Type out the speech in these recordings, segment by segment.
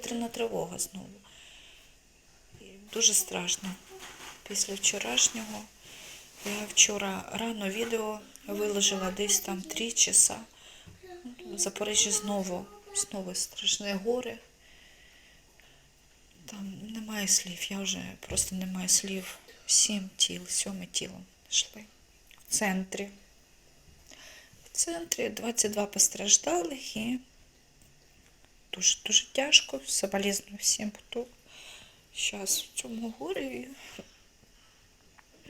повітряна тривога знову. Дуже страшно. Після вчорашнього. Я вчора рано відео виложила десь там 3 часа. В Запоріжжі знову, знову страшне горе. Там немає слів, я вже просто не маю слів. Сім тіл, сьоме тіло йшли. В центрі. В центрі 22 постраждалих і дуже дуже тяжко. Соболезную всім, хто зараз в цьому горі.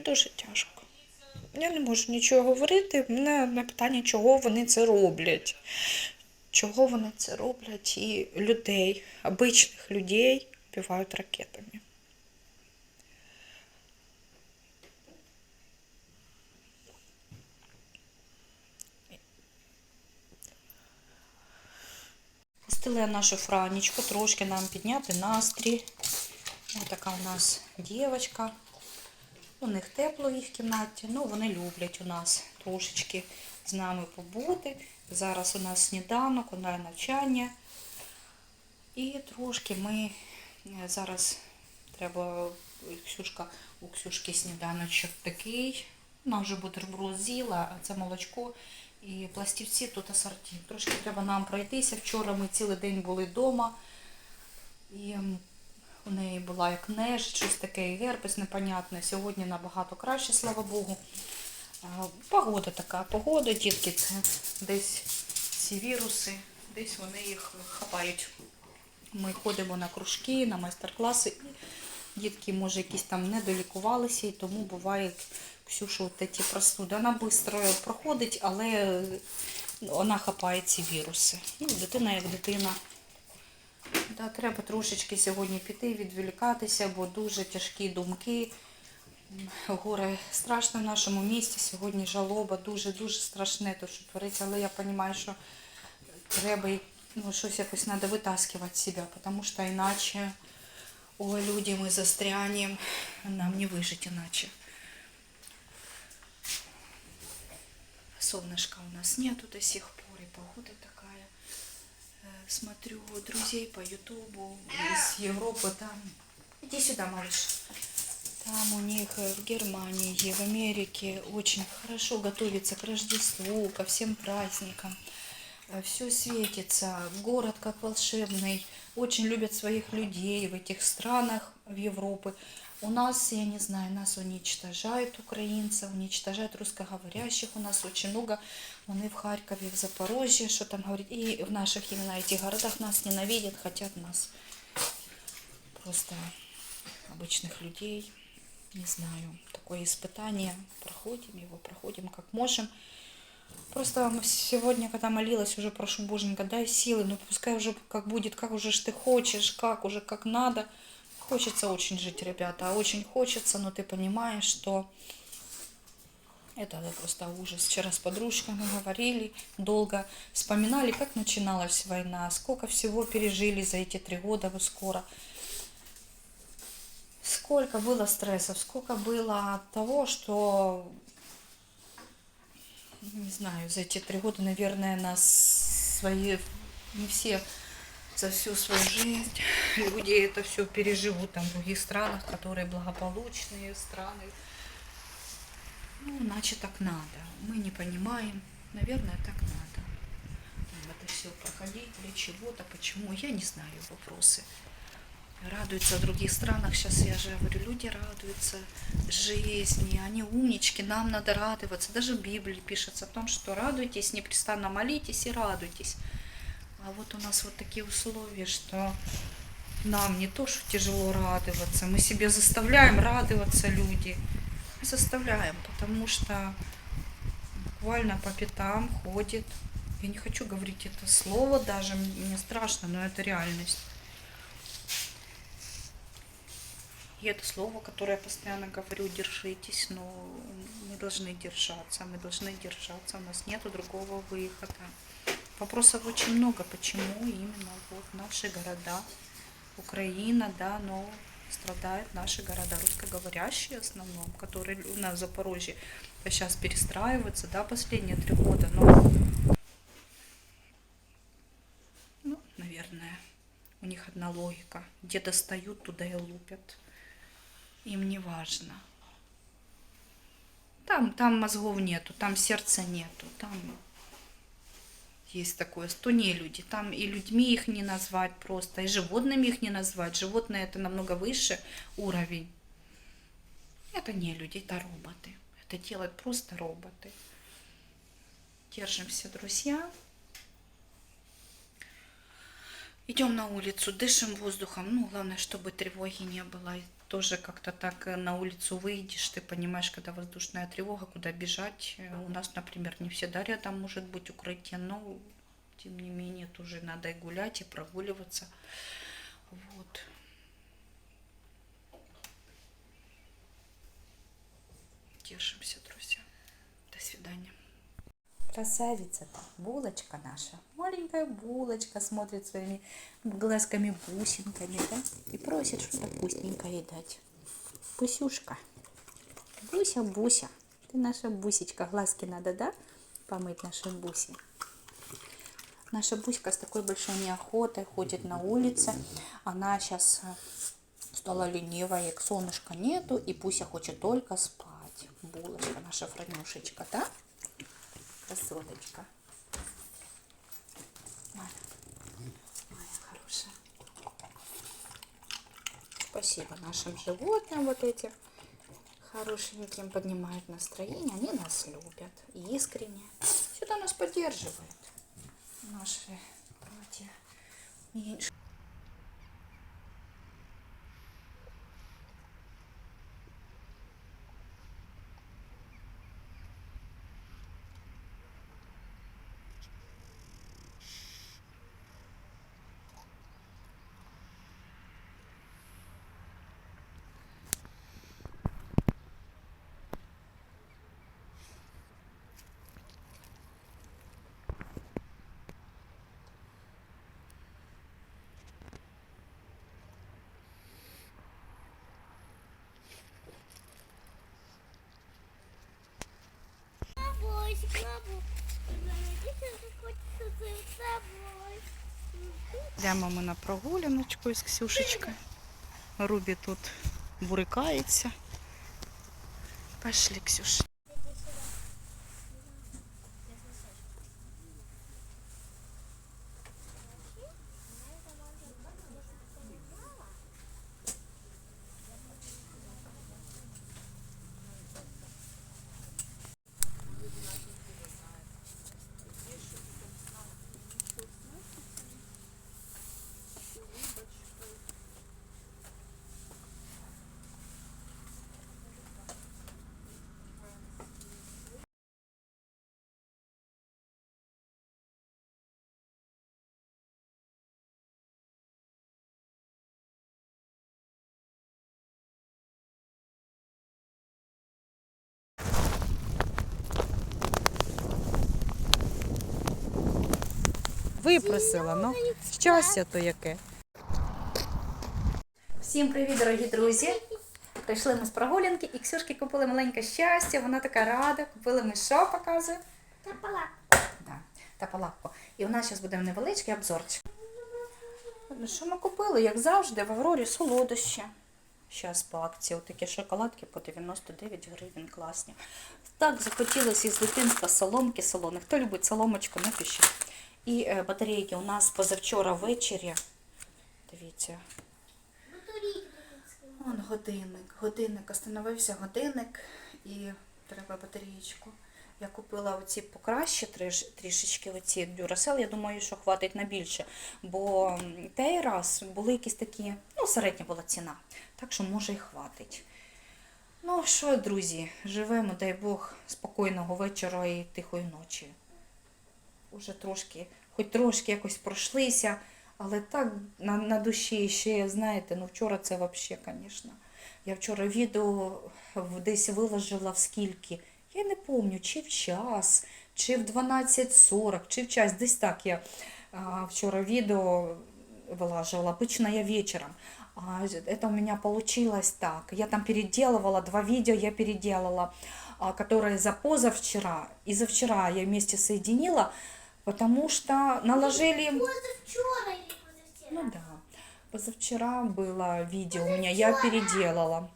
Дуже тяжко. Я не можу нічого говорити. Мене на питання, чого вони це роблять. Чого вони це роблять і людей, обичних людей вбивають ракетами. Пустила я нашу Франечку, трошки нам підняти настрій. Ось така у нас дівчинка. У них тепло в їх кімнаті, ну вони люблять у нас трошечки з нами побути. Зараз у нас сніданок, онлайн навчання. І трошки ми е, зараз треба Ксюшка, у Ксюшки сніданочок такий. Вона вже бутерброд з'їла, а це молочко і пластівці тут асорті. Трошки треба нам пройтися. Вчора ми цілий день були вдома. І у неї була як неж, щось таке, і герпес непонятне. Сьогодні набагато краще, слава Богу. Погода така, погода, дітки, це десь ці віруси, десь вони їх хапають. Ми ходимо на кружки, на майстер-класи, дітки, може, якісь там не долікувалися, і тому буває Ксюшу от ці простуди. Вона швидко проходить, але вона хапає ці віруси. Ну, дитина як дитина. Да, треба трошечки сьогодні піти, відволікатися, бо дуже тяжкі думки. Горе страшне в нашому місті. Сьогодні жалоба, дуже-дуже страшне, то що твориться, але я розумію, що треба ну, щось якось треба витаскувати себе, тому що іначе, ой, люди, ми застрянем, нам не вижити іначе. Солнышка у нас нету до сих пор, и погода такая. Э, Смотрю друзей по Ютубу из Европы, там... Иди сюда, малыш. Там у них э, в Германии, в Америке очень хорошо готовится к Рождеству, ко всем праздникам. Все светится, город как волшебный. Очень любят своих людей в этих странах в Европы. У нас, я не знаю, нас уничтожают украинцев, уничтожают русскоговорящих. У нас очень много. Вони в Харькове, в Запорожье, что там говорить. И в наших именно этих городах нас ненавидят, хотят нас просто обычных людей. Не знаю, такое испытание. Проходим его, проходим как можем. Просто сегодня, когда молилась, уже прошу Боженька, дай силы, ну пускай уже как будет, как уже ж ты хочешь, как уже как надо. Хочется очень жить, ребята, очень хочется, но ты понимаешь, что это да, просто ужас. Вчера с подружками говорили, долго вспоминали, как начиналась война, сколько всего пережили за эти три года, вы скоро. Сколько было стрессов, сколько было того, что не знаю, за эти три года, наверное, нас свои, не все за всю свою жизнь люди это все переживут там в других странах, которые благополучные страны. Ну, иначе так надо. Мы не понимаем. Наверное, так надо. Нам это все проходить для чего-то, почему, я не знаю вопросы. Радуются в других странах, сейчас я же говорю, люди радуются жизни, они умнички, нам надо радоваться. Даже в Библии пишется о том, что радуйтесь, непрестанно молитесь и радуйтесь. А вот у нас вот такие условия, что нам не то, что тяжело радоваться, мы себе заставляем радоваться люди. Заставляем, потому что буквально по пятам ходит. Я не хочу говорить это слово даже, мне страшно, но это реальность. И это слово, которое я постоянно говорю, держитесь, но мы должны держаться, мы должны держаться, у нас нет другого выхода. Вопросов очень много, почему именно вот наши города, Украина, да, но страдают наши города русскоговорящие в основном, которые у нас в Запорожье сейчас перестраиваются, да, последние три года, но, ну, наверное, У них одна логика. Где достают, туда и лупят. Им не важно. Там, там мозгов нету, там сердца нету, там есть такое, не люди. Там и людьми их не назвать просто, и животными их не назвать. Животные это намного выше уровень. Это не люди, это роботы. Это делают просто роботы. Держимся, друзья. Идем на улицу, дышим воздухом. Ну, главное, чтобы тревоги не было. Тоже как-то так э, на улицу выйдешь, ты понимаешь, когда воздушная тревога, куда бежать. Э, У нас, например, не всегда рядом может быть укрытие, но тем не менее тоже надо и гулять, и прогуливаться. Вот. Держимся, друзья. До свидания. Красавица-то, булочка наша. Маленькая булочка смотрит своими глазками-бусинками, да? И просит что-то вкусненькое дать. Бусюшка. Буся, Буся. Ты наша бусечка. Глазки надо, да? Помыть нашей бусе. Наша Буська с такой большой неохотой ходит на улице. Она сейчас стала ленивая, солнышка нету, и Буся хочет только спать. Булочка наша Франюшечка, да? Красоточка. Моя, моя хорошая. Спасибо нашим животным вот этим хорошеньким поднимают настроение. Они нас любят искренне. Сюда нас поддерживают. Наши братья меньше. Йдемо ми на прогуляночку із Ксюшечкою. Рубі тут бурикається. Пошли, Ксюш. Випросила, ну щастя то яке. Всім привіт, дорогі друзі! Прийшли ми з прогулянки і Ксюшки купили маленьке щастя. Вона така рада. Купили ми що показує? Та пала. Да, та палатку. І у нас зараз буде невеличкий обзорчик. Ну, що ми купили? Як завжди, в Аврорі солодощі. Зараз по акції такі шоколадки по 99 гривень класні. Так захотілося із дитинства соломки солони. Хто любить соломочку, напишіть. І е, батарейки у нас позавчора ввечері. Дивіться. Вон годинник. Годинник. Остановився годинник і треба батареєчку. Я купила оці покраще трішечки оці Duracell. Я думаю, що хватить на більше. Бо той раз були якісь такі, ну, середня була ціна. Так що може і хватить. Ну що, друзі, живемо, дай Бог, спокійного вечора і тихої ночі Уже трошки, хоч трошки якось пройшлися, але так на, на душі ще, знаєте, ну вчора це взагалі, звісно. Я вчора відео в- десь виложила в скільки. Я не пам'ятаю, чи в час, чи в 12.40, чи в час. Десь так я а, вчора відео вылаживала. Обычно я вечером. А это у меня получилось так. Я там переделывала, два видео я переделала, а, которые за позавчера и за вчера я вместе соединила, потому что наложили... Позавчора і позавчора. Ну да. Позавчера было видео у меня, я переделала.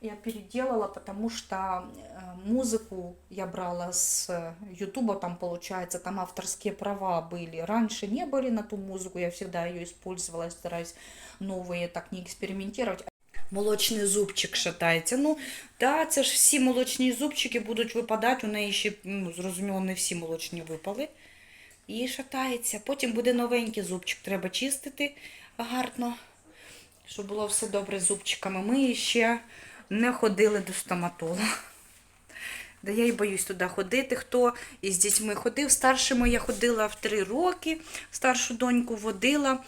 Я переделала, потому что э, музыку я брала с э, Ютуба, там получается, там авторские права были. Раньше не были на ту музыку, я всегда ее использовала, стараюсь новые так не експериментувати. Молочний зубчик шатається. Ну, да, це ж всі молочні зубчики будуть випадати. У неї ще, ну, зрозуміло, не всі молочні випали. І шатається. Потім буде новенький зубчик. Треба чистити гарно, щоб було все добре з зубчиками. Ми ще не ходили до стоматолога. Да я й боюсь туди ходити. Хто із дітьми ходив? Старшими я ходила в три роки, старшу доньку водила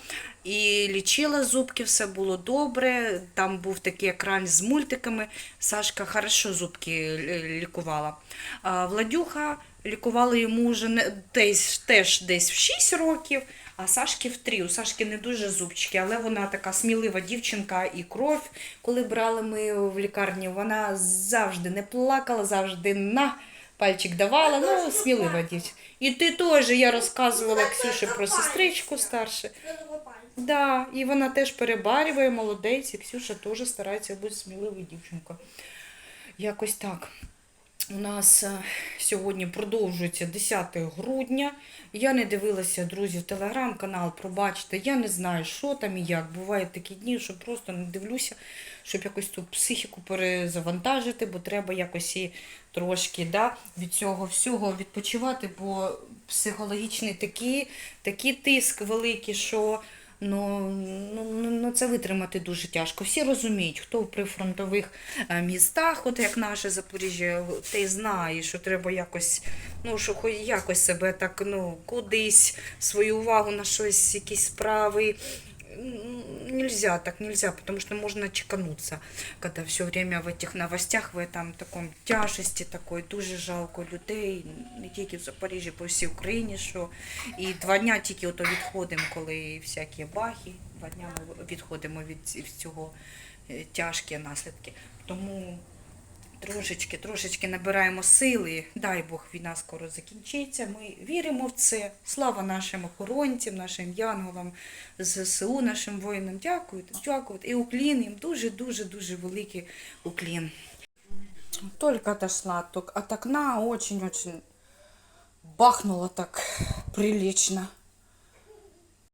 і лічила зубки, все було добре. Там був такий екран з мультиками. Сашка хорошо зубки е, лікувала. А Владюха лікувала йому вже не, десь, теж десь в 6 років, а Сашки в 3. У Сашки не дуже зубчики, але вона така смілива дівчинка і кров, коли брали ми в лікарні, вона завжди не плакала, завжди на пальчик давала. Ну, смілива дівчинка. І ти теж, я розказувала Ксюші про сестричку старшу. Да, і вона теж перебарює, молодець, і Ксюша теж старається бути сміливою дівчинкою. Якось так. У нас е, сьогодні продовжується 10 грудня. Я не дивилася, друзі, в телеграм-канал, пробачте, я не знаю, що там і як. Бувають такі дні, що просто не дивлюся, щоб якось ту психіку перезавантажити, бо треба якось і трошки да, від цього всього відпочивати, бо психологічний такий, такий тиск великий, що ну, ну, ну, ну, це витримати дуже тяжко. Всі розуміють, хто в прифронтових е, містах, от як наше Запоріжжя, ти знає, що треба якось, ну, що хоч якось себе так, ну, кудись свою увагу на щось, якісь справи. Нельзя так, нельзя, потому что можно чекануться, когда все время в этих новостях, в этом таком тяжесті такої, дуже жалко людей, не тільки в Запоріжжі, по всій Україні, що і два дня тільки ото відходимо, коли всякі бахи, два дня ми відходимо від цього е, тяжкі наслідки. Тому трошечки, трошечки набираємо сили. Дай Бог, війна скоро закінчиться. Ми віримо в це. Слава нашим охоронцям, нашим янголам, ЗСУ, нашим воїнам. Дякую, дякую. І уклін їм дуже, дуже, великий уклін. Только отошла от, окна, очень-очень бахнуло так прилично.